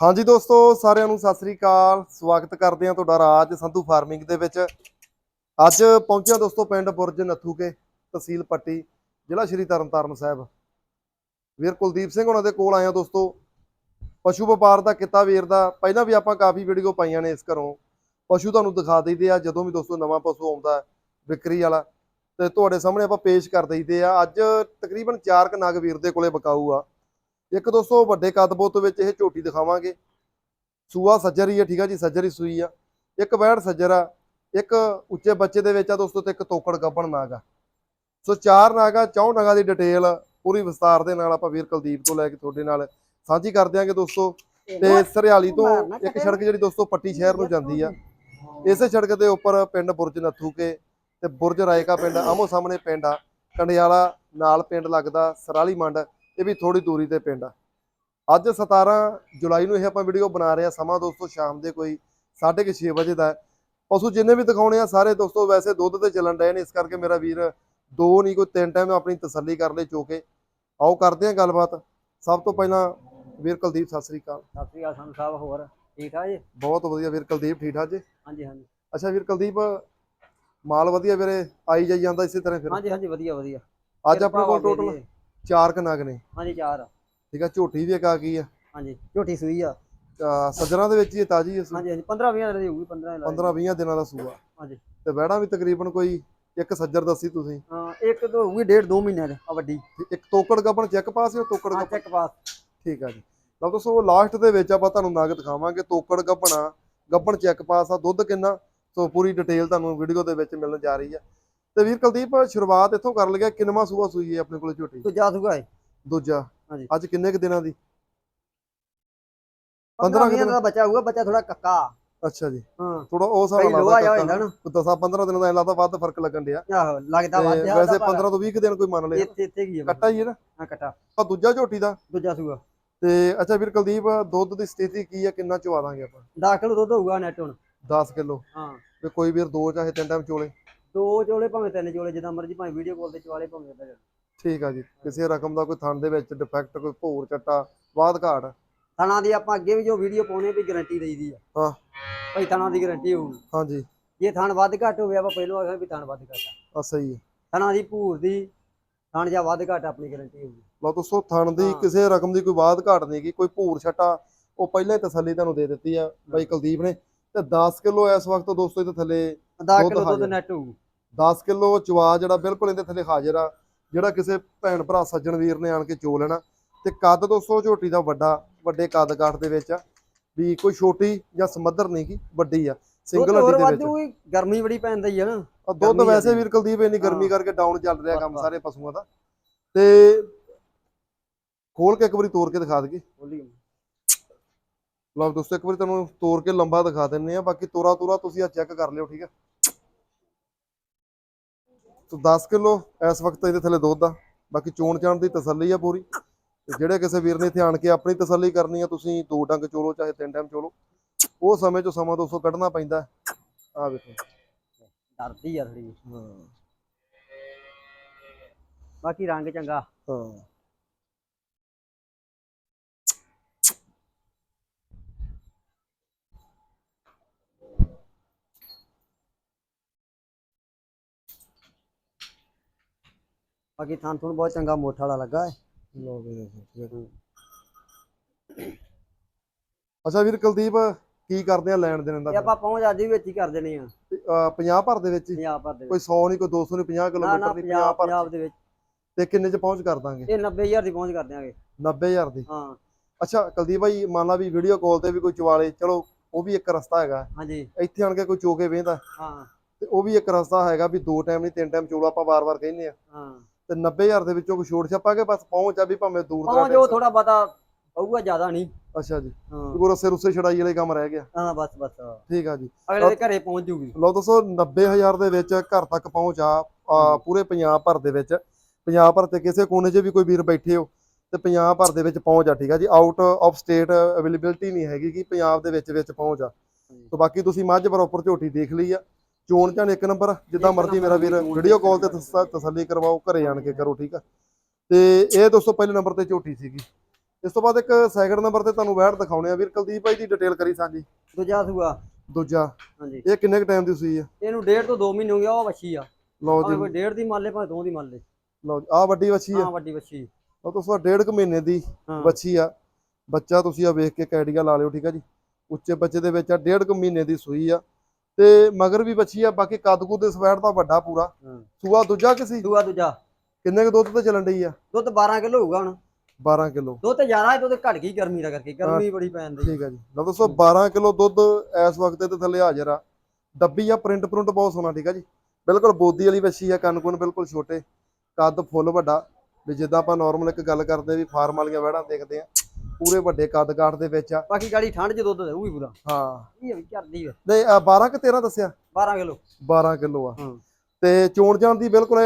ਹਾਂਜੀ ਦੋਸਤੋ, ਸਾਰਿਆਂ ਨੂੰ ਸਤਿ ਸ੍ਰੀ ਅਕਾਲ। ਸਵਾਗਤ ਕਰਦੇ ਹਾਂ ਤੁਹਾਡਾ ਰਾਜ ਸੰਧੂ ਫਾਰਮਿੰਗ ਦੇ ਵਿੱਚ। ਅੱਜ ਪਹੁੰਚਿਆ ਦੋਸਤੋ ਪਿੰਡ ਬੁਰਜ ਨੱਥੂਕੇ ਤਹਿਸੀਲ ਪੱਟੀ, ਜ਼ਿਲ੍ਹਾ ਸ਼੍ਰੀ ਤਰਨਤਾਰਨ ਸਾਹਿਬ। ਵੀਰ ਕੁਲਦੀਪ ਸਿੰਘ ਉਹਨਾਂ ਦੇ ਕੋਲ ਆਇਆ ਦੋਸਤੋ। ਪਸ਼ੂ ਵਪਾਰ ਦਾ ਕਿੱਤਾ ਵੀਰ ਦਾ। ਪਹਿਲਾਂ ਵੀ ਆਪਾਂ ਕਾਫੀ ਵੀਡੀਓ ਪਾਈਆਂ ਨੇ ਇਸ ਘਰੋਂ। ਪਸ਼ੂ ਤੁਹਾਨੂੰ ਦਿਖਾ ਦਈਦੇ ਆ, ਜਦੋਂ ਵੀ ਦੋਸਤੋ ਨਵਾਂ ਪਸ਼ੂ ਆਉਂਦਾ ਵਿਕਰੀ ਵਾਲਾ। ਤੇ ਤੁਹਾਡੇ ਸਾਹਮਣੇ ਆਪਾਂ ਪੇਸ਼ ਕਰ ਦਈਦੇ ਆ। ਅੱਜ ਤਕਰੀਬਨ 4 ਕ ਨਗ ਵੀਰ ਦੇ ਕੋਲੇ ਬਕਾਊ ਆ। ਇੱਕ ਦੋਸਤੋ ਵੱਡੇ ਕਦਬੋਤ ਵਿੱਚ ਇਹ ਝੋਟੀ ਦਿਖਾਵਾਂਗੇ। ਸੂਆ ਸੱਜਰ ਹੀ ਠੀਕ ਆ ਜੀ ਸੱਜਰ ਹੀ ਸੂਈ ਆ। ਇੱਕ ਵੈੜ ਸੱਜਰ ਆ ਇੱਕ ਉੱਚੇ ਬੱਚੇ ਦੇ ਵਿੱਚ ਆ ਦੋਸਤੋ ਤੇ ਇੱਕ ਤੋਕੜ ਗੱਬਣ ਨਾਗਾ ਸੋ ਚਾਰ ਨਾਗਾ ਚੌਂ ਨਾਗਾ ਦੀ ਡਿਟੇਲ ਪੂਰੀ ਵਿਸਤਾਰ ਦੇ ਨਾਲ ਆਪਾਂ ਵੀਰ ਕੁਲਦੀਪ ਤੋਂ ਲੈ ਕੇ ਤੁਹਾਡੇ ਨਾਲ ਸਾਂਝੀ ਕਰ ਦਿਆਂਗੇ ਦੋਸਤੋ। ਤੇ ਸਰਿਆਲੀ ਤੋਂ ਇੱਕ ਸੜਕ ਜਿਹੜੀ ਦੋਸਤੋ ਪੱਟੀ ਸ਼ਹਿਰ ਨੂੰ ਜਾਂਦੀ ਆ। ਇਸੇ ਸੜਕ ਦੇ ਉੱਪਰ ਪਿੰਡ ਬੁਰਜ ਨੱਥੂਕੇ ਤੇ ਬੁਰਜ ਰਾਏਕਾ ਪਿੰਡ ਆਮੋ ਸਾਹਮਣੇ ਪਿੰਡ ਆ। ਕੰਡਿਆਲਾ ਨਾਲ ਪਿੰਡ ਲੱਗਦਾ ਸਰਾਲੀ ਮੰਡ। ਇਹ ਵੀ ਥੋੜੀ ਦੂਰੀ ਤੇ ਪਿੰਡ ਆ। ਅੱਜ 17 ਜੁਲਾਈ ਨੂੰ ਇਹ ਆਪਾਂ ਵੀਡੀਓ ਬਣਾ ਰਹੇ ਆ ਸਮਾਂ ਦੋਸਤੋ ਸ਼ਾਮ ਦੇ ਕੋਈ 6:30 ਵਜੇ ਦਾ। ਪਸ਼ੂ ਜਿੰਨੇ ਵੀ ਦਿਖਾਉਣੇ ਆ ਸਾਰੇ ਦੋਸਤੋ ਵੈਸੇ ਦੁੱਧ ਤੇ ਚੱਲਣ ਡਏ ਨੇ। ਇਸ ਕਰਕੇ ਮੇਰਾ ਵੀਰ ਦੋ ਨਹੀਂ ਕੋਈ ਤਿੰਨ ਟਾਈਮ ਆਪਣੀ ਤਸੱਲੀ ਕਰ ਲੈ ਚੋਕੇ। ਆਓ ਕਰਦੇ ਆ ਗੱਲਬਾਤ। ਸਭ ਤੋਂ ਪਹਿਲਾਂ ਵੀਰ ਕੁਲਦੀਪ ਸਤਿ ਸ੍ਰੀ ਅਕਾਲ। ਸਤਿ ਸ੍ਰੀ ਅਕਾਲ ਸੰਤ ਸਾਹਿਬ ਹੋਰ ਠੀਕ ਠਾਕ ਜੀ? ਬਹੁਤ ਵਧੀਆ ਵੀਰ ਕੁਲਦੀਪ ਠੀਕ ਠਾਕ ਜੀ? ਹਾਂਜੀ ਹਾਂਜੀ। ਅੱਛਾ ਵੀਰ ਕੁਲਦੀਪ ਮਾਲ ਵਧੀਆ ਵੀਰੇ ਆਈ ਜਾਈ ਜਾਂਦਾ ਇਸੇ ਤਰ੍ਹਾਂ ਫਿਰ? ਹਾਂਜੀ ਹਾਂਜੀ ਵਧੀਆ ਵਧੀਆ। ਅੱਜ ਆਪਣੇ ਕੋਲ ਟੋਟਲ। ਚਾਰ ਕ ਨਗ ਨੇ। ਹਾਂਜੀ ਚਾਰ। ਠੀਕ ਆ ਝੋਟੀ ਵੀ ਇੱਕ ਆ ਗਈ ਆ। ਹਾਂਜੀ ਝੋਟੀ ਸੂਈ ਆ। ਸੱਜਰਾਂ ਦੇ ਵਿੱਚ ਹੀ ਤਾਜੀ ਹੈ ਹਾਂਜੀ ਹਾਂਜੀ 15 20 ਦਿਨ ਦੀ ਹੋਊਗੀ 15 15 20 ਦਿਨਾਂ ਦਾ ਸੂਆ। ਹਾਂਜੀ। ਤੇ ਵਹਿੜਾ ਵੀ ਤਕਰੀਬਨ ਕੋਈ ਇੱਕ ਸੱਜਰ ਦੱਸੀ ਤੁਸੀਂ? ਹਾਂ ਇੱਕ ਤਾਂ ਹੋਊਗੀ ਡੇਢ ਦੋ ਮਹੀਨਿਆਂ ਦੀ ਆ ਵੱਡੀ। ਤੇ ਇੱਕ ਤੋਕੜ ਗੱਪਣ ਚੈੱਕ ਪਾਸ ਹੈ ਤੋਕੜ ਹਾਂ ਗੱਪਣ? ਚੈੱਕ ਪਾਸ। ਠੀਕ ਆ ਜੀ। ਲਓ ਦੋਸਤੋ ਲਾਸਟ ਦੇ ਵਿੱਚ ਆਪਾਂ ਤੁਹਾਨੂੰ ਨਗ ਦਿਖਾਵਾਂਗੇ ਤੋਕੜ ਗੱਪਣਾ ਗੱਪਣ ਚੈੱਕ ਪਾਸ ਆ ਦੁੱਧ ਕਿੰਨਾ? ਸੋ ਪੂਰੀ ਡਿਟੇਲ ਤੁਹਾਨੂੰ ਵੀਡੀਓ ਦੇ ਵਿੱਚ ਮਿਲਣ ਜਾ ਰਹੀ ਹੈ ਤੇ ਵੀਰ ਕੁਲਦੀਪ ਸ਼ੁਰੂਆਤ ਇੱਥੋਂ ਕਰ ਲਈਏ ਕਿੰਨਵਾਂ ਸੂਆ ਸੂਈ ਹੈ ਆਪਣੇ ਕੋਲ ਝੋਟੀ? ਤੂੰ ਜਾ ਸੁਗਾ ਦੂਜਾ। ਹਾਂਜੀ। ਅੱਜ ਕਿੰਨੇ ਕੁ ਦਿਨਾਂ ਦੀ? 15 15 20 ਦਾ ਬੱਚਾ ਹੋਊਗਾ ਬੱਚਾ ਥੋੜਾ ਕੱਕਾ। ਅੱਛਾ ਜੀ। ਹਾਂ। ਥੋੜਾ ਉਹ ਹੋ ਜਾਂਦਾ ਨਾ। 10 15 ਦਿਨਾਂ ਦਾ ਲੱਗਦਾ ਵੱਧ ਫ਼ਰਕ ਲੱਗਣ ਡਿਆ। ਆਹੋ ਲੱਗਦਾ ਵੱਧ ਵੈਸੇ 15 ਤੋਂ 20 ਕੁ ਦਿਨ ਕੋਈ ਮੰਨ ਲਏ ਇੱਥੇ ਇੱਥੇ ਕੀ ਆ ਕੱਟਾ ਹੀ ਹੈ ਨਾ। ਹਾਂ ਕੱਟਾ। ਆ ਦੂਜਾ ਝੋਟੀ ਦਾ। ਦੂਜਾ ਸੂਗਾ ਤੇ ਅੱਛਾ ਵੀਰ ਕੁਲਦੀਪ ਦੁੱਧ ਦੀ ਸਥਿਤੀ ਕੀ ਹੈ ਕਿੰਨਾ ਚਵਾ ਦਾਂਗੇ ਆਪਾਂ? ਦਾਖਲ ਦੁੱਧ ਹੋਊਗਾ ਨੈਟ ਹੁਣ। 10 ਕਿਲੋ। ਹਾਂ। ਤੇ ਕੋਈ ਵੀਰ ਦੋ ਚਾਹੇ ਤਿੰਨ ਟਾਈਮ ਚੋਲੇ। ਦੋ ਚੋਲੇ ਭਾਵੇਂ ਤਿੰਨ ਚੋਲੇ ਜਿੱਦਾਂ ਮਰਜ਼ੀ ਭਾਵੇਂ ਵੀਡੀਓ ਕਾਲ ਤੇ ਚਵਾਲੇ ਭਾਵੇਂ ਏਦਾਂ ਚੱਲ। ਠੀਕ ਆ ਜੀ। ਕਿਸੇ ਰਕਮ ਦਾ ਕੋਈ ਥਣ ਦੇ ਵਿੱਚ ਡਿਫੈਕਟ ਕੋਈ ਭੋਰ ਚੱਟਾ ਬਾਦ ਘਾਟ? ਥਣਾ ਦੀ ਆਪਾਂ ਅੱਗੇ ਵੀ ਜੋ ਵੀਡੀਓ ਪਾਉਣੇ ਵੀ ਗਾਰੰਟੀ ਦੇਈਦੀ ਆ। ਹਾਂ। ਭਾਈ ਥਣਾ ਦੀ ਗਾਰੰਟੀ ਹੋਊਗੀ। ਹਾਂਜੀ। ਜੇ ਥਣ ਵੱਧ ਘੱਟ ਹੋਵੇ ਆਪਾਂ ਪਹਿਲਾਂ ਆਖਿਆ ਵੀ ਥਣ ਵੱਧ ਘੱਟ ਆ। ਆ ਸਹੀ ਹੈ ਥਣਾ ਦੀ ਭੂਰ ਦੀ ਥਣ ਜਾਂ ਵੱਧ ਘੱਟ ਆਪਣੀ ਗਾਰੰਟੀ ਹੋਊਗੀ। ਲਓ ਦੋਸਤੋ ਥਣ ਦੀ। ਕਿਸੇ ਰਕਮ ਦੀ ਕੋਈ ਬਾਦ ਘਾਟ ਨਹੀਂ ਗੀ ਕੋਈ ਭੂਰ ਛੱਟਾ ਉਹ ਪਹਿਲਾਂ ਹੀ ਤਸੱਲੀ ਤੁਹਾਨੂੰ ਦੇ ਦਿੱਤੀ ਆ ਬਾਈ ਕੁਲਦੀਪ ਨੇ। ਤੇ 10 ਕਿਲੋ ਇਸ ਵਕਤ ਦੋਸਤੋ ਇਹਦੇ ਥੱਲੇ 10 ਦੁੱਧ ਕਿਲੋ ਦੁੱਧ। ਨੈਟ ਹੋਊ। 10 ਕਿਲੋ ਚਵਾ ਜਿਹੜਾ ਬਿਲਕੁਲ ਇਹਦੇ ਥੱਲੇ ਹਾਜ਼ਰ ਆ ਜਿਹੜਾ ਕਿਸੇ ਭੈਣ ਭਰਾ ਸੱਜਣ ਵੀਰ ਨੇ ਆਣ ਕੇ ਚੋ ਲੈਣਾ। ਤੇ ਕੱਦ ਦੋਸਤੋ ਝੋਟੀ ਦਾ ਵੱਡਾ ਵੱਡੇ ਕੱਦ ਕਾਠ ਦੇ ਵਿੱਚ ਆ ਵੀ ਕੋਈ ਛੋਟੀ ਜਾਂ ਸਮੱਧਰ ਨਹੀਂ ਗੀ ਵੱਡੀ ਆ ਸਿੰਗਲ ਹੱਡੀ ਦੇ ਵਿੱਚ। ਗਰਮੀ ਬੜੀ ਪੈਂਦੀ ਆ ਨਾ। ਦੁੱਧ ਵੈਸੇ। ਵੀਰ ਕੁਲਦੀਪ ਇੰਨੀ ਗਰਮੀ ਹਾਂ। ਕਰਕੇ ਡਾਊਨ ਚੱਲ ਰਿਹਾ ਕੰਮ ਸਾਰੇ ਪਸ਼ੂਆਂ ਦਾ। ਤੇ ਖੋਲ ਕੇ ਇੱਕ ਵਾਰੀ ਤੋੜ ਕੇ ਦਿਖਾ ਬੋਲੀ ਲਓ ਦੋਸਤੋ ਇੱਕ ਵਾਰੀ ਤੁਹਾਨੂੰ ਤੋੜ ਕੇ ਲੰਬਾ ਦਿਖਾ ਦਿੰਨੇ ਆ ਬਾਕੀ ਤੋਰਾ ਤੋਰਾ ਤੁਸੀਂ ਆ ਚੈੱਕ ਕਰ ਲਿਓ ਠੀਕ ਆ? ਤੋ 10 ਕਿਲੋ ਇਸ ਵਕਤ ਇਹਦੇ ਥੱਲੇ ਦੁੱਧ ਆ। ਬਾਕੀ ਚੋਣ ਚਾਣ ਦੀ ਤਸੱਲੀ ਆ ਪੂਰੀ। ਜਿਹੜੇ ਕਿਸੇ ਵੀਰ ਨੇ ਇੱਥੇ ਆਣ ਕੇ ਆਪਣੀ ਤਸੱਲੀ ਕਰਨੀ ਆ ਤੁਸੀਂ ਦੋ ਡੰਗ ਚੋਲੋ ਚਾਹੇ ਤਿੰਨ ਟਾਈਮ ਚੋਲੋ। ਉਹ ਸਮੇਂ ਚੋਂ ਸਮਾਂ ਦੋਸਤੋ ਕੱਢਣਾ ਪੈਂਦਾ। ਆ ਵੇਖੋ। ਡਰਦੀ ਆ ਥੋੜੀ ਹਾਂ। ਬਾਕੀ ਰੰਗ ਚੰਗਾ। ਹਾਂ। ਬਾਕੀ ਥਣ ਥੁਣ ਬਹੁਤ ਚੰਗਾ ਮੋਠ ਵਾਲਾ ਲੱਗਾ ਹੈ। ਲਓ ਵੀ ਦੇਖੋ। ਅੱਛਾ ਵੀਰ ਕੁਲਦੀਪ ਕੀ ਕਰਦੇ ਆ ਲੈਣ ਦੇਣ ਇਹ ਦਾ ਆਪਾਂ ਪਹੁੰਚ ਅੱਜ ਵੀ ਵਿੱਚ ਹੀ ਕਰ ਦੇਣੀ ਆ। 50 ਭਰ ਦੇ ਵਿੱਚ ਹੀ? ਪੰਜਾਬ ਭਰ ਦੇ ਕੋਈ ਵਿੱਚ। 100 ਨਹੀਂ ਕੋਈ 200 ਨਹੀਂ 50 ਨਾ ਨਾ ਕਿਲੋਮੀਟਰ ਨਹੀਂ 50 ਪੰਜਾਬ ਭਰ ਪੰਜਾਬ ਦੇ ਵਿੱਚ। ਤੇ ਕਿੰਨੇ ਚ ਪਹੁੰਚ ਕਰ ਦਾਂਗੇ? ਇਹ 90000 ਦੀ ਪਹੁੰਚ ਕਰ ਦਿਆਂਗੇ। 90000 ਦੀ? ਹਾਂ। ਅੱਛਾ ਕੁਲਦੀਪ ਭਾਈ ਮੰਨ ਲਾ ਵੀ ਵੀਡੀਓ ਕਾਲ ਤੇ ਵੀ ਕੋਈ ਚਵਾਲੇ ਚਲੋ ਉਹ ਵੀ ਇੱਕ ਰਸਤਾ ਹੈਗਾ। ਹਾਂਜੀ। ਇੱਥੇ ਆਣ ਕੇ ਕੋਈ ਚੋਕੇ ਵੇਂਦਾ। ਹਾਂ। ਤੇ ਉਹ ਵੀ ਇੱਕ ਰਸਤਾ ਹੈਗਾ ਵੀ ਦੋ ਟਾਈਮ ਨਹੀਂ ਤਿੰਨ ਟਾਈਮ ਚੋਲੋ ਆਪਾਂ ਵਾਰ-ਵਾਰ ਕਹਿੰਦੇ ਆ। ਹਾਂ। ਤੇ 90000 ਦੇ ਵਿੱਚੋਂ ਕੋਈ ਛੋਟ ਛਾਪਾ ਕੇ ਬਸ ਪਹੁੰਚ ਆ ਵੀ ਭਾਵੇਂ ਦੂਰ ਪਹੁੰਚ ਉਹ ਥੋੜਾ ਬਤਾ ਹੋਊਗਾ ਜ਼ਿਆਦਾ ਨਹੀਂ। ਅੱਛਾ ਜੀ। ਹਾਂ। ਕੋਈ ਰਸੇ ਰੁਸੇ ਛੜਾਈ ਵਾਲੇ ਕੰਮ ਰਹਿ ਗਿਆ। ਹਾਂ ਬਸ ਬਸ। ਠੀਕ ਆ ਜੀ। ਅਗਲੇ ਦੇ ਘਰੇ ਪਹੁੰਚ ਜੂਗੀ। ਲਓ ਦੋਸਤੋ 90000 ਦੇ ਵਿੱਚ ਘਰ ਤੱਕ ਪਹੁੰਚ ਆ ਆ, ਪੂਰੇ ਪੰਜਾਬ ਭਰ ਦੇ ਵਿੱਚ। ਪੰਜਾਬ ਭਰ ਤੇ ਕਿਸੇ ਕੋਨੇ 'ਚ ਵੀ ਕੋਈ ਵੀਰ ਬੈਠੇ ਹੋ ਤੇ ਪੰਜਾਬ ਭਰ ਦੇ ਵਿੱਚ ਪਹੁੰਚ ਆ ਠੀਕ ਆ ਜੀ। ਆਊਟ ਆਫ ਸਟੇਟ ਅਵੇਲੇਬਿਲਟੀ ਨਹੀਂ ਹੈਗੀ ਕਿ ਪੰਜਾਬ ਦੇ ਵਿੱਚ ਵਿੱਚ ਪਹੁੰਚ ਆ। ਤੇ ਬਾਕੀ ਤੁਸੀਂ ਮੱਝ ਪ੍ਰੋਪਰ ਝੋਟੀ ਦੇਖ ਲਈ ਆ। ਚੋਣ ਚਾਣ ਇੱਕ ਨੰਬਰ ਜਿੱਦਾਂ ਮਰਜ਼ੀ ਮੇਰਾ ਵੀਰ ਵੀਡੀਓ ਕਾਲ ਤੇ ਤਸ- ਤਸੱਲੀ ਕਰਵਾਓ ਘਰੇ ਆਣ ਕੇ ਕਰੋ ਠੀਕ ਆ। ਤੇ ਇਹ ਦੋਸਤੋ ਪਹਿਲੇ ਨੰਬਰ ਤੇ ਝੋਟੀ ਸੀਗੀ। ਇਸ ਤੋਂ ਬਾਅਦ ਇੱਕ ਸੈਕਿੰਡ ਨੰਬਰ ਤੇ ਤੁਹਾਨੂੰ ਵੈਟ ਦਿਖਾਉਣੇ ਆ। ਵੀਰ ਕੁਲਦੀਪ ਭਾਈ ਦੀ ਡਿਟੇਲ ਕਰੀ ਸਾਂਝੀ। ਦੂਜਾ ਸੂਆ। ਦੂਜਾ। ਹਾਂਜੀ। ਇਹ ਕਿੰਨੇ ਕ ਟਾਈਮ ਦੀ ਸੂਈ ਆ? ਇਹਨੂੰ ਡੇਢ ਤੋਂ 2 ਮਹੀਨੇ ਹੋ ਗਿਆ ਉਹ ਵੱਛੀ ਆ। ਲਓ ਜੀ। ਕੋਈ ਡੇਢ ਦੀ ਮੰਨ ਲੇ ਭਾਵੇਂ ਦੋ ਦੀ ਮੰਨ ਲੇ ਲਓ ਆ ਵੱਡੀ ਵੱਛੀ ਆ। ਹਾਂ ਵੱਡੀ ਵੱਛੀ। ਉਹ ਤੋਂ ਡੇਢ ਕੁ ਮਹੀਨੇ ਦੀ ਵੱਛੀ ਆ। ਬੱਚਾ ਤੁਸੀਂ ਆ ਵੇਖ ਕੇ ਕੈਡੀਆ ਲਾ ਲਿਓ ਠੀਕ ਆ ਜੀ। ਉੱਚੇ ਬੱਚੇ ਦੇ ਵਿੱਚ ਆ ਡੇਢ ਕੁ ਮਹੀਨੇ ਦੀ ਸੂਈ ਆ। ਤੇ ਮਗਰ ਵੀ ਬੱਚੀ ਆ ਬਾਕੀ ਕੱਦ ਕੁੱਦ ਦੇ ਸਵੈਟ ਦਾ ਵੱਡਾ ਪੂਰਾ। ਸੂਆ ਦੂਜਾ ਕਿਸੇ ਦੂਆ ਦੂਜਾ। ਕਿੰਨੇ ਕੁ ਦੁੱਧ ਤੇ ਚੱਲਣ ਡਈ ਆ? ਦੁੱਧ 12 ਕਿਲੋ ਹੋਊਗਾ ਹੁਣ। 12 ਕਿਲੋ। ਦੁੱਧ ਜ਼ਿਆਦਾ ਹੈ ਦੁੱਧ ਘਟ ਗਈ ਗਰਮੀ ਦਾ ਕਰਕੇ। ਗਰਮੀ ਬੜੀ ਪੈਣ ਦੀ ਠੀਕ ਆ ਜੀ। ਲਓ ਦੋਸਤੋ 12 ਕਿਲੋ ਦੁੱਧ ਇਸ ਵਕਤ ਤੇ ਥੱਲੇ ਹਾਜ਼ਰ ਆ। ਡੱਬੀ ਆ ਪ੍ਰਿੰਟ ਪ੍ਰਿੰਟ ਬਹੁਤ ਸੋਹਣਾ ਠੀਕ ਆ ਜੀ। ਬਿਲਕੁਲ ਬੋਦੀ ਵਾਲੀ ਵੱਛੀ ਆ ਕੰਨ ਕੁੰਨ ਬਿਲਕੁਲ ਛੋਟੇ। ਕੱਦ ਫੁੱਲ ਵੱਡਾ। ਵੀ ਜਿੱਦਾਂ ਆਪਾਂ ਨਾਰਮਲ ਇੱਕ ਗੱਲ ਕਰਦੇ ਵੀ ਫਾਰਮ ਵਾਲੀਆਂ ਵਹਿੜਾਂ ਦੇਖਦੇ ਆ। ਪੂਰੇ ਵੱਡੇ ਕੱਦ ਕਾਠ ਦੇ ਵਿੱਚ ਆ। ਬਾਕੀ ਗਾੜੀ ਠੰਡ 'ਚ ਦੁੱਧ ਦੇਊਗੀ ਪੂਰਾ। ਹਾਂ। ਇਹ ਵੀ ਕਰਦੀ ਨਹੀਂ ਆਹ 12 ਕਿ 13 ਦੱਸਿਆ? 12 ਕਿਲੋ। 12 ਕਿਲੋ ਆ। ਤੇ ਚੋਣ ਜਾਣ ਦੀ ਬਿਲਕੁਲ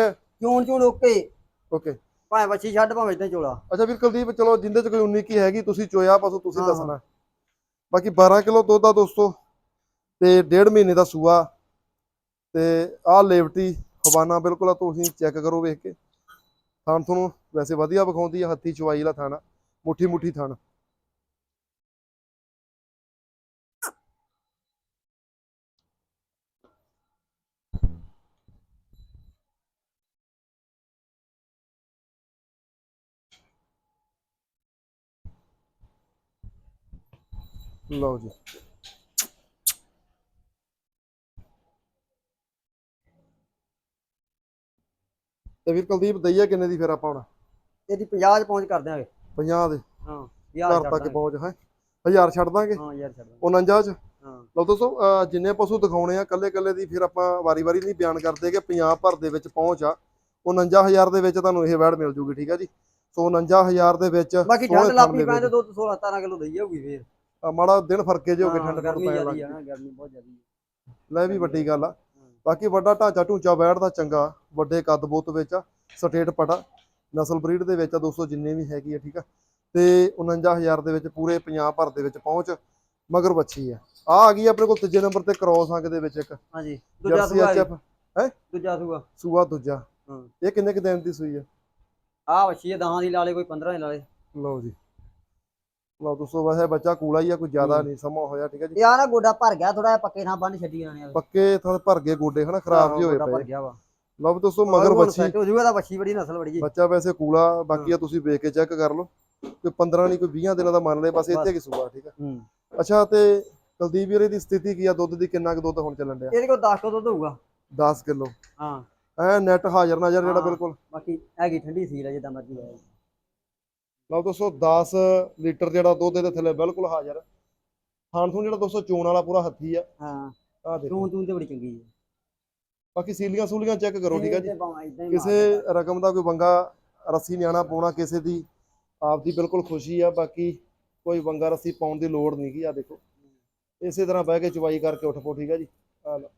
ਚੋਣ ਚੋਣ ਓਕੇ। ਓਕੇ। ਭਾਵੇਂ ਵੱਛੀ ਛੱਡ ਭਾਵੇਂ ਇਦਾਂ ਚੋਲਾ। ਅੱਛਾ ਵੀਰ ਕੁਲਦੀਪ ਚਲੋ ਜਿੰਦੇ ਚ ਕੋਈ 19 ਕੀ ਹੈਗੀ ਤੁਸੀਂ ਚੋਇਆ ਪਸੂ ਤੁਸੀਂ ਦੱਸਣਾ। ਬਾਕੀ 12 ਕਿਲੋ ਦੁੱਧ ਆ ਦੋਸਤੋ। ਤੇ ਡੇਢ ਮਹੀਨੇ ਦਾ ਸੂਆ। ਤੇ ਆਹ ਲੇਵਟੀ ਹਵਾਨਾ ਬਿਲਕੁਲ ਆ ਤੁਸੀਂ ਚੈੱਕ ਕਰੋ ਵੇਖ ਕੇ। ਥਣ ਤੁਹਾਨੂੰ ਵੈਸੇ ਵਧੀਆ ਵਿਖਾਉਂਦੀ ਆ ਹੱਥੀ ਚਵਾਈ ਵਾਲਾ ਥਣ ਮੁੱਠੀ ਮੁੱਠੀ ਥਣ। ਲਓ ਜੀ। ਤੇ ਵੀਰ ਕੁਲਦੀਪ ਦਈਏ ਕਿੰਨੇ ਦੀ ਫਿਰ ਆਪਾਂ ਹੁਣ? ਇਹਦੀ 50 'ਚ ਪਹੁੰਚ ਕਰ ਦਿਆਂਗੇ। 50 ਦੇ। ਹਾਂ ਯਾਰ ਘਰ ਤੱਕ ਪਹੁੰਚ ਹੈ? 1000 ਛੱਡ ਦਾਂਗੇ? ਹਾਂ ਯਾਰ ਛੱਡ ਦਾਂਗੇ। 49 ਚ? ਹਾਂ। ਲਓ ਦੋਸਤੋ ਜਿੰਨੇ ਪਸ਼ੂ ਦਿਖਾਉਣੇ ਆ ਕੱਲੇ ਕੱਲੇ ਦੀ ਫਿਰ ਆਪਾਂ ਵਾਰੀ-ਵਾਰੀ ਨਹੀਂ ਬਿਆਨ ਕਰਦੇ ਕਿ ਪੰਜਾਬ ਭਰ ਦੇ ਵਿੱਚ ਪਹੁੰਚ ਆ। 49000 ਦੇ ਵਿੱਚ ਤੁਹਾਨੂੰ ਇਹ ਵੈੜ ਮਿਲ ਜੂਗੀ ਠੀਕ ਆ ਜੀ? ਸੋ 49000 ਦੇ ਵਿੱਚ ਬਾਕੀ ਠੰਡ ਲਾਪੀ ਦੇ ਪੈਣ ਤੇ। ਦੁੱਧ 16 17 ਕਿਲੋ ਦਈ ਜਾਊਗੀ ਫੇਰ। ਆ ਮਾੜਾ ਦਿਨ ਫਰਕੇ ਜੇ ਹੋ ਕੇ ਠੰਡ ਗਰਮੀ ਜ਼ਿਆਦੀ ਆ ਗਰਮੀ ਬਹੁਤ ਜ਼ਿਆਦੀ ਹੈ ਲੈ ਵੀ ਵੱਡੀ ਗੱਲ ਆ। ਬਾਕੀ ਵੱਡਾ ਢਾਂਚਾ ਢੂੰਚਾ ਵੈੜ ਦਾ ਚੰਗਾ ਵੱਡੇ ਕੱਦ ਬੁੱਤ ਵਿੱਚ ਸਟੇਟ ਪਟਾ। ਨਸਲ ਬਰੀਡ ਦੇ ਵਿੱਚ ਆ ਦੋਸਤੋ ਜਿੰਨੇ ਵੀ ਹੈਗੀ ਆ ਠੀਕ ਆ? ਤੇ 49000 ਦੇ ਵਿੱਚ ਪੂਰੇ ਪੰਜਾਬ ਭਰ ਦੇ ਵਿੱਚ ਪਹੁੰਚ ਮਗਰ ਬੱਚੀ ਆ। ਆ ਆ ਗਈ ਆਪਣੇ ਕੋਲ ਤੀਜੇ ਨੰਬਰ ਤੇ ਕ੍ਰੋਸ ਅੰਗ ਦੇ ਵਿੱਚ ਇੱਕ। ਹਾਂਜੀ। ਦੂਜਾ ਜਰਸੀ ਸੂਆ ਐਚਐਫ ਦੂਜਾ ਸੂਆ। ਸੂਆ ਦੂਜਾ। ਹਾਂ। ਇਹ ਕਿੰਨੇ ਕੁ ਦਿਨ ਦੀ ਸੂਈ ਆ? ਆਹ ਵੱਛੀ ਹੈ ਦਹਾਂ ਦੀ ਲਾ ਲੇ ਕੋਈ 15 ਦੀ ਲਾ ਲੇ ਲਓ ਜੀ। ਲਓ ਦੋਸਤੋ ਵੈਸੇ ਬੱਚਾ ਕੂਲਾ ਹੀ ਆ ਕੋਈ ਜ਼ਿਆਦਾ। ਨਹੀਂ ਸਮਾਂ ਹੋਇਆ ਠੀਕ ਹੈ ਜੀ। ਇਹ ਆ ਗੋਡਾ ਭਰ ਗਿਆ ਥੋੜਾ ਜਿਹਾ ਪੱਕੇ ਥਾਂ ਬੰਨ ਛੱਡੀ ਜਾਣੇ ਆ। ਪੱਕੇ ਥਾਂ ਭਰ ਗਏ ਗੋਡੇ ਹਨਾ? ਖਰਾਬ ਜਿਹੇ ਹੋਏ ਗੋਡਾ ਭਰ ਪਏ ਗਿਆ ਵਾ। ਲਓ ਵੀ ਦੋਸਤੋ ਮਗਰ ਬੱਚੀ। ਹੋ ਜੂਗਾ ਤਾਂ ਵੱਛੀ ਬੜੀ ਨਸਲ ਬੜੀ ਜੀ। ਬੱਚਾ ਵੈਸੇ ਕੂਲਾ ਬਾਕੀ ਆ ਤੁਸੀਂ ਵੇਖ ਕੇ ਚੈੱਕ ਕਰ ਲਓ। ਕੋਈ 15 ਨਹੀਂ ਕੋਈ 20 ਦਿਨਾਂ ਦਾ ਮੰਨ ਲਏ ਬਸ ਇੱਥੇ ਕੀ ਸੂਆ ਠੀਕ ਹੂੰ। ਅੱਛਾ ਤੇ ਕੁਲਦੀਪ ਵੀਰੇ ਦੀ ਸਥਿਤੀ ਕੀ ਆ? ਦੁੱਧ ਦੀ ਕਿੰਨਾ ਕੁ ਦੁੱਧ ਹੁਣ ਚੱਲਣ ਡਿਆ? ਇਹਦੇ ਕੋਲ 10 ਕਿਲੋ ਦੁੱਧ ਹੋਊਗਾ। 10 ਕਿਲੋ। ਹਾਂ। ਐ ਨੈਟ ਹਾਜ਼ਰ ਨਾਜ਼ਰ ਜਿਹੜਾ। ਬਿਲਕੁਲ। ਬਾਕੀ ਹੈਗੀ ਠੰਡੀ ਸੀਲ ਹੈ ਜਿੱਦਾਂ ਮਰਜ਼ੀ ਹੈ ਲਓ ਦੋਸਤੋ 10 ਲੀਟਰ ਜਿਹੜਾ ਦੁੱਧ ਇਹਦੇ ਥੱਲੇ ਬਿਲਕੁਲ ਹਾਜ਼ਰ। ਖਾਣ ਤੋਂ ਜਿਹੜਾ ਦੋਸਤੋ ਚੋਣ ਵਾਲਾ ਪੂਰਾ ਹੱਥੀ ਆ। ਹਾਂ। ਆ ਦੇਖੋ। ਤੂੰ ਤੂੰ ਤੇ ਬੜੀ ਚੰਗੀ ਹੈ ਬਾਕੀ ਸੀਲੀਆਂ ਸੂਲੀਆਂ ਚੈੱਕ ਕਰੋ ਠੀਕ ਆ ਜੀ। ਕਿਸੇ ਰਕਮ ਦਾ ਕੋਈ ਵੰਗਾ ਰੱਸੀ ਨਿਆਣਾ ਪਾਉਣਾ ਕਿਸੇ ਦੀ ਆਪਦੀ ਬਿਲਕੁਲ ਖੁਸ਼ੀ ਆ ਬਾਕੀ ਕੋਈ ਵੰਗਾ ਰੱਸੀ ਪਾਉਣ ਦੀ ਲੋੜ ਨਹੀਂ ਗੀ ਆ ਦੇਖੋ। ਇਸੇ ਤਰ੍ਹਾਂ ਬਹਿ ਕੇ ਚਵਾਈ ਕਰਕੇ ਉੱਠ ਪੋ ਠੀਕ ਆ ਜੀ। ਆ ਲਓ।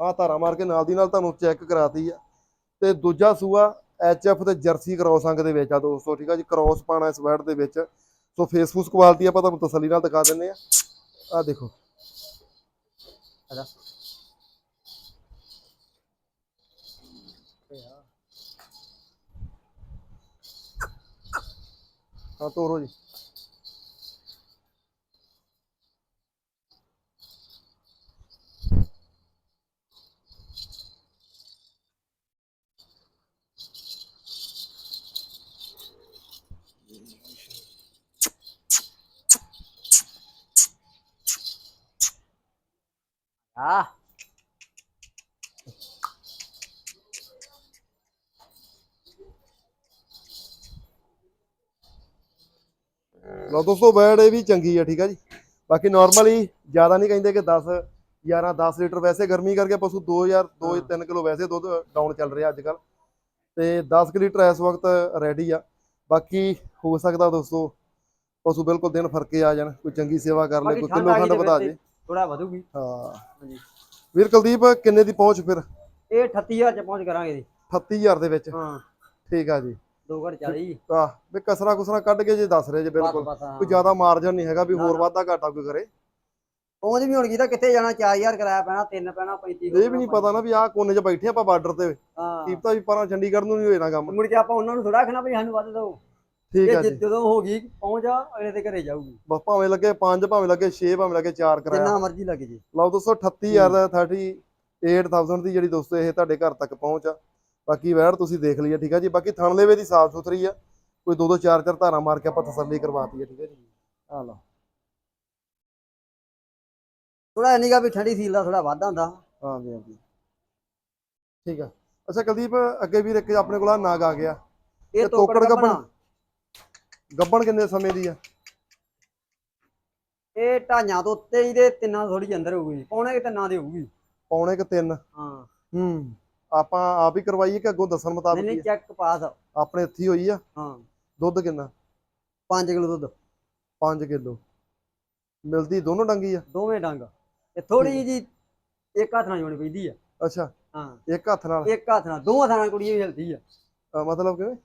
ਆ ਧਾਰਾ ਮਾਰ ਕੇ ਨਾਲ ਦੀ ਨਾਲ ਤੁਹਾਨੂੰ ਚੈੱਕ ਕਰਾਤੀ ਆ। ਤੇ ਦੂਜਾ ਸੂਆ ਐਫ ਤੇ ਜਰਸੀ ਕ੍ਰੋਸ ਅੰਗ ਦੇ ਵਿੱਚ ਆ ਦੋਸਤੋ ਠੀਕ ਆ ਜੀ। ਕ੍ਰੋਸ ਪਾਣਾ ਇਸ ਵੈਟ ਦੇ ਵਿੱਚ। ਸੋ ਫੇਸਬੁੱਕ ਕੁਆਲਿਟੀ ਆਪਾਂ ਤੁਹਾਨੂੰ ਤਸੱਲੀ ਨਾਲ ਦਿਖਾ ਦਿੰਨੇ ਆ। ਆ ਦੇਖੋ। ਆ ਜਾ। ਲਓ ਦੋਸਤੋ ਬੈਡ ਇਹ ਵੀ ਚੰਗੀ ਆ ਠੀਕ ਆ ਜੀ। ਬਾਕੀ ਨਾਰਮਲੀ ਜ਼ਿਆਦਾ ਨਹੀਂ ਕਹਿੰਦੇ ਕਿ 10 11 10 ਲੀਟਰ ਵੈਸੇ ਗਰਮੀ ਕਰਕੇ ਪਸ਼ੂ 2000 2 ਹਾਂ। 3 ਕਿਲੋ ਵੈਸੇ ਦੁੱਧ ਡਾਊਨ ਚੱਲ ਰਿਹਾ ਅੱਜ ਕੱਲ ਤੇ 10 ਕੁ ਲੀਟਰ ਇਸ ਵਕਤ ਰੈਡੀ ਆ। ਬਾਕੀ ਹੋ ਸਕਦਾ ਦੋਸਤੋ ਪਸ਼ੂ ਬਿਲਕੁਲ ਦਿਨ ਫਰਕੇ ਆ ਜਾਣ ਕੋਈ ਚੰਗੀ ਸੇਵਾ ਕਰ ਲੈ ਕੋਈ ਕਿਲੋ ਖੰਡ ਵਧਾ ਦੇ। ਥੋੜਾ ਵਧੂਗੀ। ਹਾਂ। ਵੀਰ ਕੁਲਦੀਪ ਕਿੰਨੇ ਦੀ ਪਹੁੰਚ ਫਿਰ? ਇਹ 38000 ਚ ਪਹੁੰਚ ਕਰਾਂਗੇ ਜੀ। 38000 ਦੇ ਵਿੱਚ? ਹਾਂ। ਠੀਕ ਆ ਜੀ। ਦੋ ਘੜ ਚਾਲੀ ਆਹ ਵੀ ਕਸਰਾ ਕੁਸਰਾ ਕੱਢ ਕੇ ਜੇ ਦੱਸ ਰਹੇ ਜੇ ਬਿਲਕੁਲ। ਬਸ ਹਾਂ। ਕੋਈ ਜ਼ਿਆਦਾ ਮਾਰਜਨ ਨਹੀਂ ਹੈਗਾ ਵੀ ਨਾ, ਹੋਰ ਨਾ। ਵਾਧਾ ਘਾਟਾ ਕੋਈ ਕਰੇ। ਪਹੁੰਚ ਵੀ ਹੁਣ ਕੀਤਾ ਕਿੱਥੇ ਜਾਣਾ? 4000 ਕਿਰਾਇਆ ਪੈਣਾ 3 ਪੈਣਾ 35 ਇਹ ਵੀ ਨਹੀਂ ਪਤਾ ਨਾ ਵੀ ਆਹ ਕੋਨੇ 'ਚ ਬੈਠੇ ਆਪਾਂ ਬਾਰਡਰ ਤੇ। ਹਾਂ। ਕੀਪਤਾ ਵੀ ਪਰਾਂ ਚੰਡੀਗੜ੍ਹ ਨੂੰ ਨਹੀਂ ਹੋਏਣਾ ਕੰਮ। ਮੁੜ ਕੇ ਆਪਾਂ ਉਹਨਾਂ ਨੂੰ ਥੋੜਾ ਆਖਣਾ ਵੀ ਸਾਨੂੰ ਵੱਧ ਦਿਓ। ਠੀਕ ਇਹ ਆ ਜ- ਜੀ। ਜਦੋਂ ਹੋ ਗਈ ਪਹੁੰਚ ਆ ਅਗਲੇ ਦੇ ਘਰੇ ਜਾਊਗੀ। ਬਸ ਭਾਵੇਂ ਲੱਗੇ 5 ਭਾਵੇਂ ਲੱਗੇ 6 ਭਾਵੇਂ ਲੱਗੇ 4 ਕਿਰਾਇਆ। ਜਿੰਨਾ ਮਰਜ਼ੀ ਲੱਗ ਜੇ। ਲਓ ਦੋਸਤੋ 38000 ਦਾ 38000 ਦੀ ਜਿਹੜੀ ਦੋਸਤੋ ਇਹ ਤੁਹਾਡੇ ਘਰ ਤੱਕ ਪਹੁੰਚ ਆ। ਬਾਕੀ ਵੈੜ ਤੁਸੀਂ ਦੇਖ ਲਈਏ ਠੀਕ ਆ ਜੀ? ਬਾਕੀ ਥਣ ਲੇਵੇ ਦੀ ਸਾਫ਼ ਸੁਥਰੀ ਆ। ਕੋਈ ਦੋ ਦੋ ਚਾਰ ਚਾਰ ਧਾਰਾਂ ਮਾਰ ਕੇ ਆਪਾਂ ਤਸੱਲੀ ਕਰਵਾਤੀ ਆ ਠੀਕ ਆ ਜੀ? ਆ ਲਓ। ਥੋੜਾ ਇੰਨੀਗਾ ਵੀ ਠੰਡੀ ਸੀਲ ਦਾ ਥੋੜਾ ਵਾਧਾ ਹੁੰਦਾ ਹਾਂਜੀ ਹਾਂਜੀ। ਠੀਕ ਆ। ਅੱਛਾ ਕੁਲਦੀਪ ਅੱਗੇ ਵੀਰ ਇੱਕ ਆਪਣੇ ਕੋਲ ਆ ਨਾਗ ਆ ਗਿਆ। ਇਹ ਤੋਕੜ ਗੱਬਣ। ਗੱਬਣ। ਕਿੰਨੇ ਸਮੇਂ ਦੀ ਆ? ਇਹ ਢਾਈਆਂ ਤੋਂ ਉੱਤੇ ਹੀ ਦੇ ਤਿੰਨਾਂ ਥੋੜੀ ਅੰਦਰ ਹੋਊਗੀ। ਪੌਣੇ ਕਿ ਤਿੰਨਾਂ ਦੇ ਹੋਊਗੀ। ਪੌਣੇ ਕ ਤਿੰਨ। ਹਾਂ। ਹੂੰ। ਆਪਾਂ ਆਪ ਹੀ ਕਰਵਾਈਏ ਕਿ ਅੱਗੋਂ ਦੱਸਣ ਮੁਤਾਬਕ ਨਹੀਂ ਆ? ਚੈੱਕ ਪਾਸ ਆਪਣੇ ਇੱਥੇ ਹੀ ਹੋਈ ਆ? ਹਾਂ। ਦੁੱਧ ਕਿੰਨਾ? 5 ਕਿਲੋ ਦੁੱਧ। 5 ਕਿਲੋ। ਮਿਲਦੀ ਦੋਨੋਂ ਡੰਗੀ ਆ? ਦੋਵੇਂ ਡੰਗ। ਇਹ ਥੋੜੀ ਜੀ ਇੱਕ ਹੱਥ ਨਾਲ ਜੋਣੀ ਪੈਂਦੀ ਆ। ਅੱਛਾ। ਹਾਂ। ਇੱਕ ਹੱਥ ਨਾਲ? ਇੱਕ ਹੱਥ ਨਾਲ। ਦੋਵਾਂ ਹੱਥਾਂ ਨਾਲ ਕੁੜੀ ਵੀ ਹਿਲਦੀ ਆ। ਮਤਲਬ ਕਿਵੇਂ?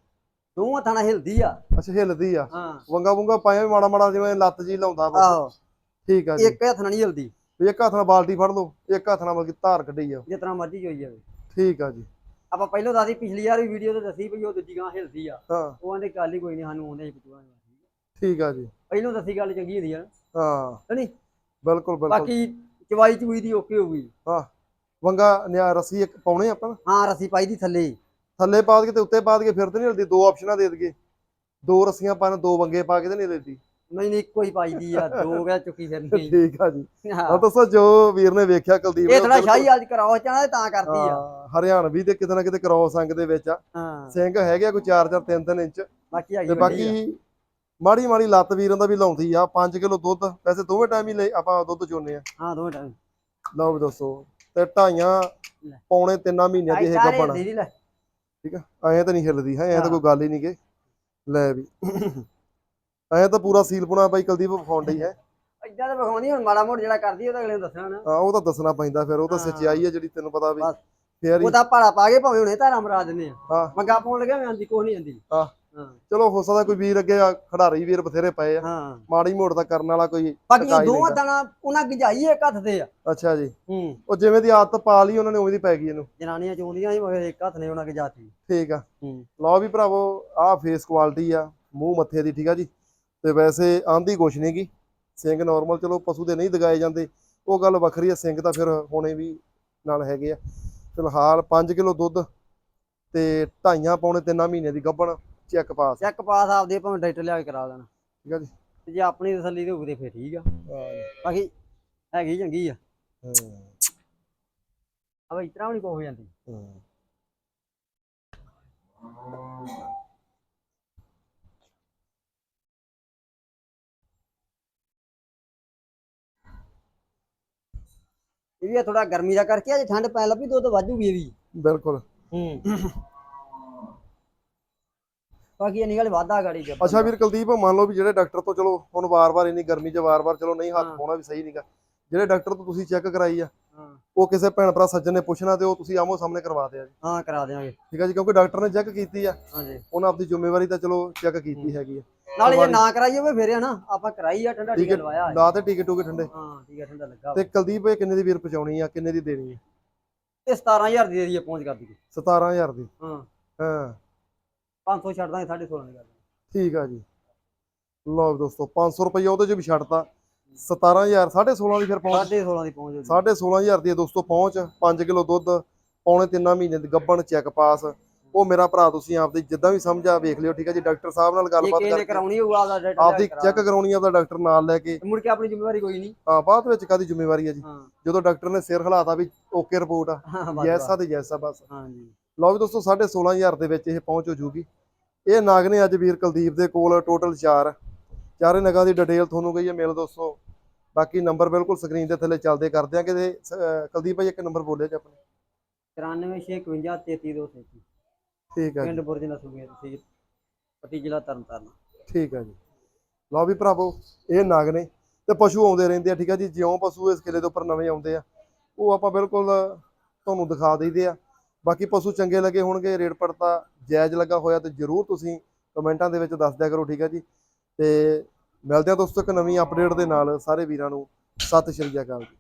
ਦੋਵਾਂ ਹੱਥਾਂ ਨਾਲ ਹਿਲਦੀ ਆ। ਅੱਛਾ ਹਿੱਲਦੀ ਆ। ਹਾਂ। ਵੰਗਾ ਵੰਗਾ ਪਾਇਆ ਵੀ ਮਾੜਾ ਮਾੜਾ ਜਿਵੇਂ ਲੱਤ ਜੀ ਲਾਉਂਦਾ ਬਸ। ਆਹੋ। ਠੀਕ ਆ ਜੀ। ਇੱਕ ਹੱਥ ਨਾਲ ਨਹੀਂ ਹਿਲਦੀ। ਇੱਕ ਹੱਥ ਨਾਲ ਬਾਲਟੀ ਫੜ ਲਓ ਇੱਕ ਹੱਥ ਨਾਲ ਮਤਲਬ ਕਿ ਧਾਰ ਕੱਢੀ ਜਿਸ ਤਰ੍ਹਾਂ ਮਰਜ਼ੀ ਹੋਈ ਜਾਵੇ। ਠੀਕ ਆ ਜੀ। ਆਪਾਂ ਪਹਿਲਾਂ ਦੱਸੀ ਪਿਛਲੀ ਵਾਰ ਵੀ ਵੀਡੀਓ ਤੇ ਦੱਸੀ ਵੀ ਉਹ ਦੂਜੀ ਗਾਂ ਹਿਲਦੀ ਆ। ਹਾਂ। ਉਹ ਆਂਦੇ ਗੱਲ ਹੀ ਕੋਈ ਨਹੀਂ ਸਾਨੂੰ ਆਉਂਦੇ ਹੀ ਪਚਵਾ ਠੀਕ ਆ ਜੀ। ਪਹਿਲਾਂ ਦੱਸੀ ਗੱਲ ਚੰਗੀ ਹੁੰਦੀ ਆ। ਹਾਂ। ਨਹੀਂ ਬਿਲਕੁਲ ਬਿਲਕੁਲ। ਬਾਕੀ ਚਵਾਈ ਚੂਈ ਦੀ ਓਕੇ ਹੋਊਗੀ ਵੰਗਾ ਨਿਆ ਰਸੀ ਇੱਕ ਪਾਉਣੇ ਆਪਾਂ ਹਾਂ ਰਸੀ ਪਾਈ ਦੀ ਥੱਲੇ। ਹੀ। ਥੱਲੇ ਪਾ ਕੇ ਤੇ ਉੱਤੇ ਪਾ ਕੇ ਫਿਰ ਤੇ ਨਹੀਂ ਹਿਲਦੀ ਦੋ ਆਪਸ਼ਨਾਂ ਦੇ ਦਈਏ। ਦੋ ਰੱਸੀਆਂ ਪਾਣ ਦੋ ਵੰਗੇ ਪਾ ਕੇ ਤੇ ਨਹੀਂ ਹਿਲਦੀ। ਨਹੀਂ ਨਹੀਂ ਇੱਕੋ ਹੀ ਪਾਈ ਦੀ ਆ ਦੋ ਗਿਆ ਚੁੱਕੀ ਫਿਰਨੀ ਠੀਕ ਆ ਜੀ। ਹਾਂ। ਆ ਦੱਸੋ ਜੋ ਵੀਰ ਨੇ ਵੇਖਿਆ ਕੁਲਦੀਪ ਇਹ ਥੋੜਾ ਸ਼ਾਹੀ ਅੱਜ ਕਰਾਓ ਚਾਹਣਾ ਤਾਂ ਕਰਦੀ ਆ। ਹਰਿਆਣਵੀ ਤੇ ਕਿਤੇ ਨਾ ਕਿਤੇ ਕ੍ਰੋਸ ਅੰਗ ਦੇ ਵਿੱਚ ਆ। ਸਿੰਘ ਹੈਗੇ ਆ ਕੋਈ 4-4 3-3 ਇੰਚ। ਬਾਕੀ ਹੈਗੀ ਤੇ ਆ। ਬਾਕੀ ਮਾੜੀ ਮਾੜੀ ਲੱਤ ਵੀਰਾਂ ਦਾ ਵੀ ਲਾਉਂਦੀ ਆ 5 ਕਿਲੋ ਦੁੱਧ ਵੈਸੇ ਦੋਵੇਂ ਟਾਈਮ ਹੀ ਆਪਾਂ ਦੁੱਧ ਚੋਨੇ ਆ। ਹਾਂ ਦੋਵੇਂ ਟਾਈਮ ਲਓ ਵੀ ਦੱਸੋ ਤੇ ਢਾਈਆਂ। ਪੌਣੇ ਤਿੰਨਾਂ ਮਹੀਨਿਆਂ ਦੀ ਇਹ ਗੱਬਣ ਠੀਕ ਆ? ਐਂ ਤਾਂ ਨਹੀਂ ਹਿੱਲਦੀ ਹੈ ਐਂ ਤਾਂ। ਕੋਈ ਗੱਲ ਹੀ ਨਹੀਂ ਗੇ। ਲੈ ਵੀ। ਐਂ ਤਾਂ ਪੂਰਾ ਸੀਲ ਪੁਣਾ ਬਾਈ ਕੁਲਦੀਪ ਫੌਂਡੀ ਹੈ। ਇਦਾਂ ਤਾਂ ਵਿਖਾਉਂਦੀ ਹੁਣ ਮਾੜਾ ਮੋੜ ਜਿਹੜਾ ਕਰਦੀ ਉਹ ਤਾਂ ਅਗਲੇ ਨੂੰ ਦੱਸਣਾ ਨਾ। ਹਾਂ ਉਹ ਤਾਂ ਦੱਸਣਾ ਪੈਂਦਾ ਫਿਰ ਉਹ ਤਾਂ ਹਾਂ। ਸੱਚਾਈ ਹੈ ਜਿਹੜੀ ਤੈਨੂੰ ਪਤਾ ਵੀ ਬਸ। ਫੇਰ ਹੀ ਉਹ ਤਾਂ ਭਾੜਾ ਪਾ ਕੇ ਭਾਵੇਂ ਹੁਣੇ ਧਾਰਾ ਮਰਾ ਦਿੰਦੇ ਆ। ਹਾਂ। ਮੰਗਾ ਪਾਉਣ ਲੱਗਿਆ ਮੈਂ ਆਂਦੀ ਕੋਈ ਨਹੀਂ ਆਂਦੀ। ਹਾਂ। ਹਾਂ। ਚਲੋ ਹੋ ਸਕਦਾ ਕੋਈ ਵੀਰ ਅੱਗੇ ਆ, ਖਿਡਾਰੀ ਵੀਰ ਬਥੇਰੇ ਪਏ ਆ। ਹਾਂ। ਮਾੜੀ ਮੋੜ ਦਾ ਕਰਨ ਵਾਲਾ ਕੋਈ ਬਾਕੀ ਟਕਾਈ ਦੋਵਾਂ ਲੈਂਦਾ। ਦਾਣਾ ਉਹਨਾਂ ਗਿਜਾਈ ਇੱਕ ਹੱਥ ਤੇ ਆ। ਅੱਛਾ ਜੀ। ਹੂੰ। ਉਹ ਜਿਵੇਂ ਦੀ ਆਦਤ ਪਾ ਲਈ ਉਹਨਾਂ ਨੇ ਉਵੇਂ ਦੀ ਪੈ ਗਈ ਇਹਨੂੰ। ਜਨਾਨੀਆਂ ਚੋਂਦੀਆਂ ਸੀ ਮਗਰ ਇੱਕ ਹੱਥ ਨੇ ਉਹਨਾਂ ਗਿਜਾਤੀ ਠੀਕ ਆ। ਹੂੰ। ਲਓ ਵੀ ਭਰਾਵੋ ਆਹ ਫੇਸ ਕੁਆਲਿਟੀ ਆ ਮੂੰਹ ਮੱਥੇ ਦੀ ਠੀਕ ਆ ਜੀ? ਤੇ ਵੈਸੇ ਆਂਦੀ ਕੁਛ ਨਹੀਂ ਗੀ ਸਿੰਘ ਨਾਰਮਲ ਚਲੋ ਪਸ਼ੂ ਦੇ ਨਹੀਂ ਦਗਾਏ ਜਾਂਦੇ। ਉਹ ਗੱਲ ਵੱਖਰੀ ਆ ਸਿੰਘ ਤਾਂ ਫਿਰ ਹੋਣੇ ਵੀ ਨਾਲ ਹੈਗੇ ਆ। ਫਿਲਹਾਲ 5 ਕਿਲੋ ਦੁੱਧ ਤੇ ਢਾਈਆਂ ਪੌਣੇ ਤਿੰਨਾਂ ਮਹੀਨੇ ਦੀ ਗੱਭਣ ਚੈੱਕ ਪਾਸ ਚੈੱਕ ਪਾਸ ਆਪਦੇ ਭਾਵੇਂ ਡਾਕਟਰ ਲਿਆ ਕੇ ਕਰਾ ਦੇਣਾ। ਠੀਕ ਆ ਜੀ। ਤੇ ਜੇ ਆਪਣੀ ਤਸੱਲੀ ਤੇ ਫੇਰ ਠੀਕ ਆ। ਬਾਕੀ ਹੈਗੀ ਚੰਗੀ ਆ। ਹੂੰ, ਵੀ ਨਹੀਂ ਕੋ ਹੋ ਜਾਂਦੀ। ਹੂੰ। ਇਹ ਵੀ ਥੋੜਾ ਗਰਮੀ ਦਾ ਕਰਕੇ ਅਜੇ ਠੰਡ ਪੈਣ ਲੱਗੀ ਦੁੱਧ ਵਾਜੂਗੀ ਇਹ ਵੀ। ਬਿਲਕੁਲ। ਹੂੰ। ਬਾਕੀ ਇਹ ਨਿਕਲ ਵਾਧਾ ਗਾੜੀ ਦੇ ਅੱਛਾ ਵੀਰ ਕੁਲਦੀਪ ਮੰਨ ਲਓ ਵੀ ਜਿਹੜੇ ਡਾਕਟਰ ਤੋਂ ਚਲੋ ਹੁਣ ਵਾਰ-ਵਾਰ ਇੰਨੀ ਗਰਮੀ 'ਚ ਵਾਰ-ਵਾਰ ਚਲੋ ਨਹੀਂ ਹੱਥ। ਪਾਉਣਾ ਵੀ ਸਹੀ ਨਹੀਂਗਾ ਜਿਹੜੇ ਡਾਕਟਰ ਤੋਂ ਤੁਸੀਂ ਚੈੱਕ ਕਰਾਈ ਆ ਉਹ ਕਿਸੇ ਭੈਣ ਭਰਾ ਸੱਜਣ ਨੇ ਪੁੱਛਣਾ ਤੇ ਉਹ ਤੁਸੀਂ ਆਮੋ ਸਾਹਮਣੇ ਕਰਵਾ ਦਿਆ ਜੀ। ਹਾਂ ਕਰਾ ਦੇਵਾਂਗੇ ਠੀਕ ਆ ਜੀ ਕਿਉਂਕਿ ਡਾਕਟਰ ਨੇ ਚੈੱਕ ਕੀਤੀ ਆ। ਹਾਂਜੀ। ਉਹਨਾਂ ਆਪਣੀ ਜ਼ਿੰਮੇਵਾਰੀ ਤਾਂ ਚਲੋ ਚੈੱਕ ਕੀਤੀ ਹੈਗੀ ਆ। ਨਾਲੇ ਜੇ ਨਾ ਕਰਾਈਏ ਵੀ ਫੇਰ ਨਾ ਆਪਾਂ ਕਰਾਈ ਆ ਠੰਡਾ ਟੀਕਾ ਲਵਾਇਆ। ਲਾ ਤੇ ਟੀਕੇ ਟੂਕੇ ਠੰਡੇ। ਹਾਂ ਟੀਕਾ ਠੰਡਾ ਲੱਗਾ ਤੇ ਕੁਲਦੀਪ ਇਹ ਕਿੰਨੇ ਦੀ ਵੀਰ ਪਹੁੰਚਾਉਣੀ ਆ ਕਿੰਨੇ ਦੀ ਦੇਣੀ ਆ? ਤੇ 17000 ਦੀ ਦੇ ਦਈਏ ਪਹੁੰਚ ਕਰ ਦਈਏ। 17000 ਦੀ। ਹਾਂ। ਹਾਂ। 500 ਛੱਡ ਦਾਂਗੇ 16.5 ਦੀ ਗੱਲ ਠੀਕ ਆ ਜੀ। ਲਓ ਦੋਸਤੋ 500 ਰੁਪਏ ਉਹਦੇ 'ਚ ਵੀ ਛੱਡਤਾ। 17000 16.5 ਦੀ ਫਿਰ ਪਹੁੰਚ। 16.5 ਦੀ ਪਹੁੰਚ ਹੋ ਜਾਊ। 16500 ਦੀ ਦੋਸਤੋ ਪਹੁੰਚ। 5 ਕਿਲੋ ਦੁੱਧ ਪੌਣੇ ਤਿੰਨਾਂ ਮਹੀਨੇ ਦੀ ਗੱਭਣ ਚੈੱਕ ਪਾਸ। ਉਹ ਮੇਰਾ ਭਰਾ ਤੁਸੀਂ ਆਪਦੀ ਜਿੱਦਾਂ ਵੀ ਸਮਝਾ ਵੇਖ ਲਿਓ ਠੀਕ ਹੈ ਜੀ? ਡਾਕਟਰ ਸਾਹਿਬ ਨਾਲ ਗੱਲਬਾਤ ਕਰਕੇ ਕਰਾਉਣੀ ਹੋਊ ਆਪਦਾ ਡਾਕਟਰ ਆਪਦੀ ਚੈੱਕ ਕਰਾਉਣੀ ਆ ਆਪਦਾ ਡਾਕਟਰ ਨਾਲ ਲੈ ਕੇ। ਮੁੜ ਕੇ ਆਪਣੀ ਜ਼ਿੰਮੇਵਾਰੀ ਕੋਈ ਨਹੀਂ। ਹਾਂ ਬਾਅਦ ਵਿੱਚ ਕਾਦੀ ਜ਼ਿੰਮੇਵਾਰੀ ਹੈ ਜੀ? ਜਦੋਂ ਡਾਕਟਰ ਨੇ ਸਿਰ ਹਿਲਾਤਾ ਵੀ ਓਕੇ ਰਿਪੋਰਟ ਆ। ਆ ਤੇ ਆ ਬਸ। ਹਾਂ ਜੀ। ਲਓ ਵੀ ਦੋਸਤੋ 16500 ਦੇ ਵਿੱਚ ਇਹ ਪਹੁੰਚ ਹੋ ਜੂਗੀ। ਇਹ ਨਾਗ ਨੇ ਅੱਜ ਵੀਰ ਕੁਲਦੀਪ ਦੇ ਕੋਲ ਟੋਟਲ 4 ਚਾਰੇ ਨਗਾਂ ਦੀ ਡਿਟੇਲ ਤੁਹਾਨੂੰ ਗਈ ਹੈ ਮਿਲ ਦੋਸਤੋ। ਬਾਕੀ ਨੰਬਰ ਬਿਲਕੁਲ ਸਕਰੀਨ ਦੇ ਥੱਲੇ ਚੱਲਦੇ ਕਰ ਦਿਆਂਗੇ ਤੇ ਅਹ, ਕੁਲਦੀਪ ਭਾਈ ਇੱਕ ਨੰਬਰ ਬੋਲਿਆ ਜੀ ਆਪਣੇ। 93651 33233 ਠੀਕ ਹੈ ਜੀ। ਪਿੰਡ ਬੁਰਜ ਨਸੂਗੇ ਤੁਸੀਂ ਪੱਟੀ ਜ਼ਿਲ੍ਹਾ ਤਰਨਤਾਰਨ। ਠੀਕ ਹੈ ਜੀ। ਲਓ ਵੀ ਭਰਾਵੋ ਇਹ ਨਾਗ ਨੇ ਤੇ ਪਸ਼ੂ ਆਉਂਦੇ ਰਹਿੰਦੇ ਆ ਠੀਕ ਹੈ ਜੀ। ਜਿਉਂ ਪਸ਼ੂ ਇਸ ਕਿਲੇ ਦੇ ਉੱਪਰ ਨਵੇਂ ਆਉਂਦੇ ਆ ਉਹ ਆਪਾਂ ਬਿਲਕੁਲ ਤੁਹਾਨੂੰ ਦਿਖਾ ਦਈਦੇ ਆ। ਬਾਕੀ ਪਸ਼ੂ ਚੰਗੇ ਲੱਗੇ ਹੋਣਗੇ ਰੇਟ ਪੜਤਾ ਜਾਇਜ਼ ਲੱਗਾ ਹੋਇਆ ਤੇ ਜਰੂਰ ਤੁਸੀਂ ਕਮੈਂਟਾਂ ਦੇ ਵਿੱਚ ਦੱਸ ਦਿਆ ਕਰੋ ਠੀਕ ਹੈ ਜੀ। ਤੇ ਮਿਲਦੇ ਆ ਦੋਸਤੋ ਇੱਕ ਨਵੀਂ ਅਪਡੇਟ ਦੇ ਨਾਲ ਸਾਰੇ ਵੀਰਾਂ ਨੂੰ ਸਤਿ ਸ਼੍ਰੀ ਅਕਾਲ ਜੀ।